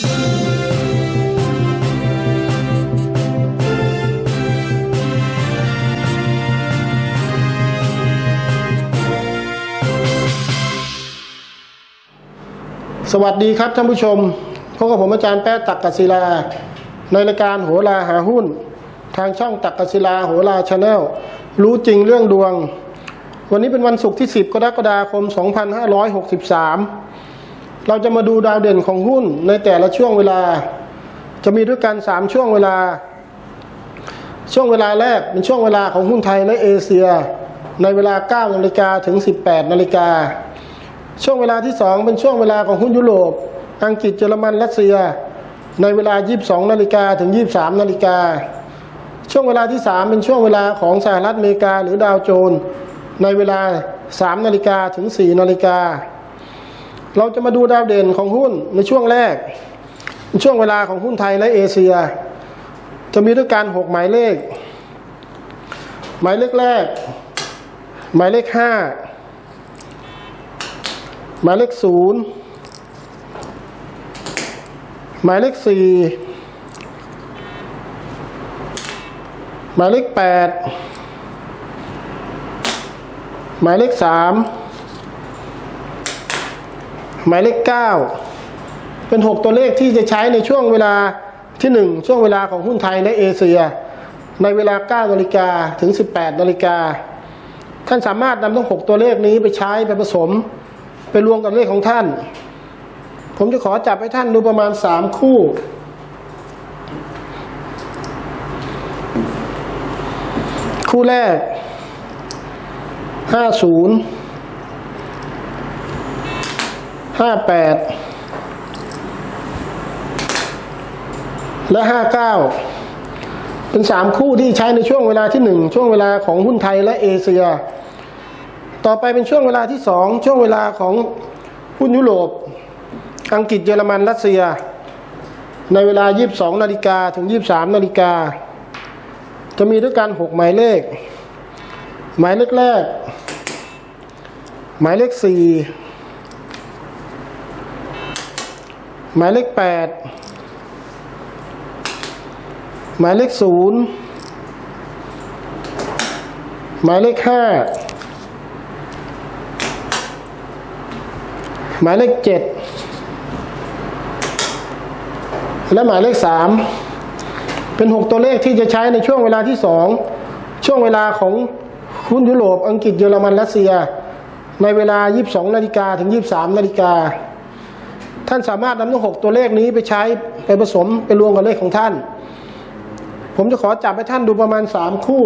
สวัสดีครับท่านผู้ชมพบกับผมอาจารย์แป๊ะตักกศิลา ในรายการโหราหาหุ้น ทางช่องตักกศิลาโหราชาแนลรู้จริงเรื่องดวง วันนี้เป็นวันศุกร์ที่ 10 กรกฎาคม 2563 เราจะมาดูดาวเด่นของหุ้นในแต่ละช่วงเวลา จะมีด้วยกัน3ช่วงเวลา ช่วงเวลาแรกเป็นช่วงเวลาของหุ้นไทยและเอเชีย ในเวลา9นาฬิกาถึง 18นาฬิกาช่วงเวลาที่ 2 เป็นช่วงเวลาของหุ้นยุโรป อังกฤษเยอรมันรัสเซีย ในเวลา 22นาฬิกาถึง 23นาฬิกาช่วงเวลาที่ 3 เป็นช่วงเวลาของสหรัฐอเมริกาหรือดาวโจนส์ในเวลา 3 นาฬิกาถึง 4 นาฬิกา เราจะมาดูดาวเด่นของหุ้นในช่วงแรกเป็นช่วงเวลาของหุ้นไทยและเอเชีย จะมีด้วยกัน6หมายเลข หมายเลขแรก หมายเลข5หมายเลขศูนย์หมายเลขสี่หมายเลขแปดหมายเลขสาม หมายเลข 9 เป็น 6 ตัวเลขที่จะใช้ในช่วงเวลาที่ 1 ช่วงเวลาของหุ้นไทยและเอเชีย ในเวลา9นาฬิกาถึง 18นาฬิกาท่านสามารถนำทั้ง 6 ตัวเลขนี้ไปใช้ไปผสม ไปรวมกับเลขของท่าน ผมจะขอจับให้ท่านดูประมาณ 3 คู่คู่แรก 50 ห้าแปดและห้าเก้าเป็นสามคู่ที่ใช้ในช่วงเวลาที่หนึ่งช่วงเวลาของหุ้นไทยและเอเชีย ต่อไปเป็นช่วงเวลาที่สองช่วงเวลาของหุ้นยุโรป อังกฤษเยอรมันรัสเซีย ในเวลา 22นาฬิกาถึง 23นาฬิกาจะมีด้วยกัน6หมายเลข หมายเลขแรก หมายเลข4 หมายเลข8หมายเลข0หมายเลข5หมายเลขเจ็ดและหมายเลขสามเป็นหกตัวเลขที่จะใช้ในช่วงเวลาที่สองช่วงเวลาของหุ้นยุโรปอังกฤษเยอรมันรัสเซีย ในเวลา 22นาฬิกาถึง 23นาฬิกา ท่านสามารถนำทั้งหกตัวเลขนี้ไปใช้ไปผสมไปรวมกับเลขของท่าน ผมจะขอจับให้ท่านดูประมาณสามคู่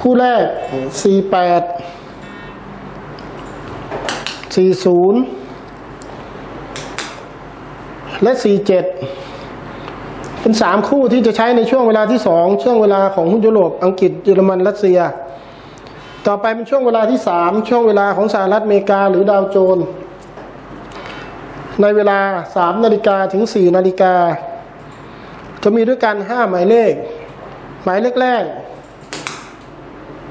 คู่แรก48 40และ47เป็นสามคู่ที่จะใช้ในช่วงเวลาที่สองช่วงเวลาของหุ้นยุโรปอังกฤษเยอรมันรัสเซีย ต่อไปเป็นช่วงเวลาที่สามช่วงเวลาของสหรัฐอเมริกาหรือดาวโจนส์ในเวลา3นาฬิกาถึง4นาฬิกา จะมีด้วยกัน5หมายเลข หมายเลขแรก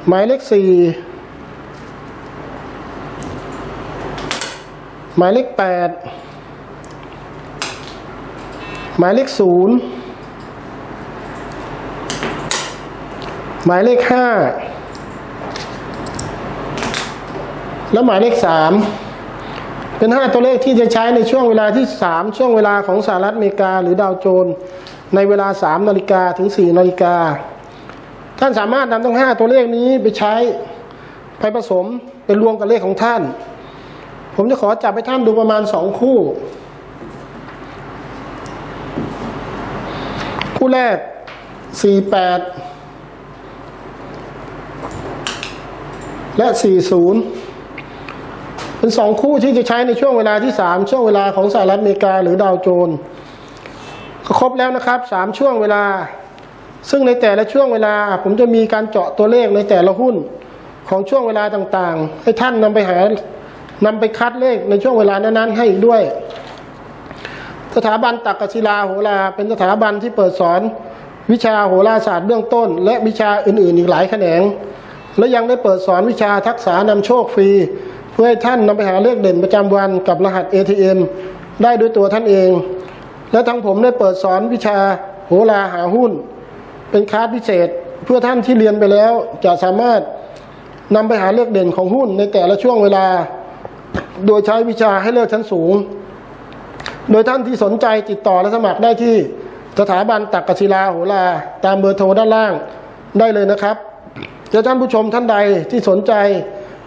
หมายเลขสี่หมายเลขแปดหมายเลขศูนย์หมายเลขห้า และหมายเลขสามเป็นห้าตัวเลขที่จะใช้ในช่วงเวลาที่สามช่วงเวลาของสหรัฐอเมริกา หรือดาวโจน ในเวลาสามนาฬิกาถึงสี่นาฬิกา ท่านสามารถนำทั้งห้าตัวเลขนี้ไปใช้ไปผสมเป็นรวมกับเลขของท่าน ผมจะขอจับให้ท่านดูประมาณสองคู่ คู่แรกสี่แปดและสี่ศูนย์ เป็นสองคู่ที่จะใช้ในช่วงเวลาที่สามช่วงเวลาของสหรัฐอเมริกาหรือดาวโจนส์ก็ครบแล้วนะครับสามช่วงเวลา ซึ่งในแต่ละช่วงเวลา ผมจะมีการเจาะตัวเลขในแต่ละหุ้นของช่วงเวลาต่างๆ ให้ท่านนำไปหานำไปคัดเลขในช่วงเวลานั้นๆให้อีกด้วย สถาบันตักกศิลาโหราเป็นสถาบันที่เปิดสอน วิชาโหราศาสตร์เบื้องต้น และวิชาอื่นๆ อีกหลายแขนง และยังได้เปิดสอนวิชาทักษะนำโชคฟรี พื่อให้ท่านนำไปหาเลขเด่นประจำวันกับรหัส ATM ได้ด้วยตัวท่านเอง และทั้งผมได้เปิดสอนวิชาโหราหาหุ้น เป็นคลาสพิเศษเพื่อท่านที่เรียนไปแล้วจะสามารถนำไปหาเลขเด่นของหุ้นในแต่ละช่วงเวลา โดยใช้วิชาให้เลิกชั้นสูง โดยท่านที่สนใจติดต่อและสมัครได้ที่สถาบันตักกศิลาโหราตามเบอร์โทรด้านล่างได้เลยนะครับและท่านผู้ชมท่านใดที่สนใจ